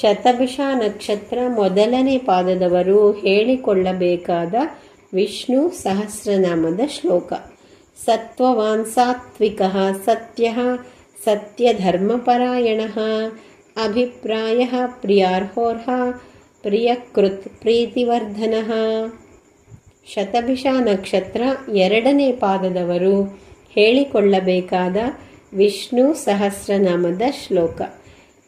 ಶತಭಿಷ ನಕ್ಷತ್ರ ಮೊದಲನೇ ಪಾದದವರು ಹೇಳಿಕೊಳ್ಳಬೇಕಾದ ವಿಷ್ಣು ಸಹಸ್ರನಾಮದ ಶ್ಲೋಕ. ಸತ್ವವಾನ್ ಸಾತ್ವಿಕ ಸತ್ಯ ಸತ್ಯಧರ್ಮಪರಾಯಣ ಅಭಿಪ್ರಾಯ ಪ್ರಿಯಾರ್ಹೋರ್ಹ ಪ್ರಿಯಕೃತ್ ಪ್ರೀತಿವರ್ಧನ. ಶತಭಿಷ ನಕ್ಷತ್ರ ಎರಡನೇ ಪಾದದವರು ಹೇಳಿಕೊಳ್ಳಬೇಕಾದ ವಿಷ್ಣು ಸಹಸ್ರನಾಮದ ಶ್ಲೋಕ.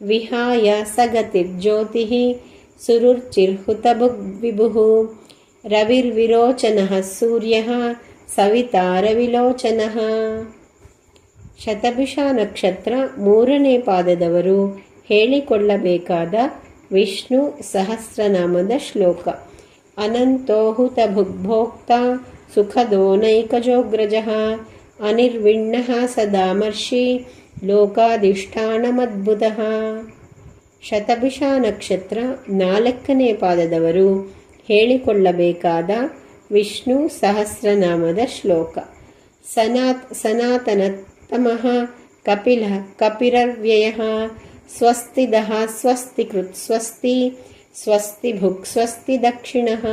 ವಿಹಾಯ ಸಗತಿರ್ಜ್ಯೋತಿ ಸುರುರ್ಚಿರ್ಹುತಭುಗ್ವಿಭುಃ ರವಿರ್ವಿರೋಚನಃ ಸೂರ್ಯ ಸವಿತಾರವಿಲೋಚನಃ ಶತಭಿಷ ನಕ್ಷತ್ರ ಮೂರನೇ ಪಾದದವರು ಹೇಳಿಕೊಳ್ಳಬೇಕಾದ ವಿಷ್ಣು ಸಹಸ್ರನಾಮದ ಶ್ಲೋಕ. ಅನಂತೋಹುತಭುಗ್ಭೋಕ್ತ ಸುಖದೋನೈಕಜೋಗ್ರಜಃ ಅನಿರ್ವಿಣ್ಣ ಸದಾಮರ್ಷಿ ಲೋಕಾಧಿಷ್ಠಾನಮದ್ಭುತಃ. ಶತಭಿಷ ನಕ್ಷತ್ರ ನಾಲ್ಕನೇ ಪಾದದವರು ಹೇಳಿಕೊಳ್ಳಬೇಕಾದ ವಿಷ್ಣು ಸಹಸ್ರನಾಮದ ಶ್ಲೋಕ. ಸನಾತ್ ಸನಾತನತಮಃ ಕಪಿಲ ಕಪಿರವ್ಯಯ ಸ್ವಸ್ತಿದಃ ಸ್ವಸ್ತಿ ಕೃತ್ ಸ್ವಸ್ತಿ ಸ್ವಸ್ತಿ ಭುಕ್ ಸ್ವಸ್ತಿ ದಕ್ಷಿಣಃ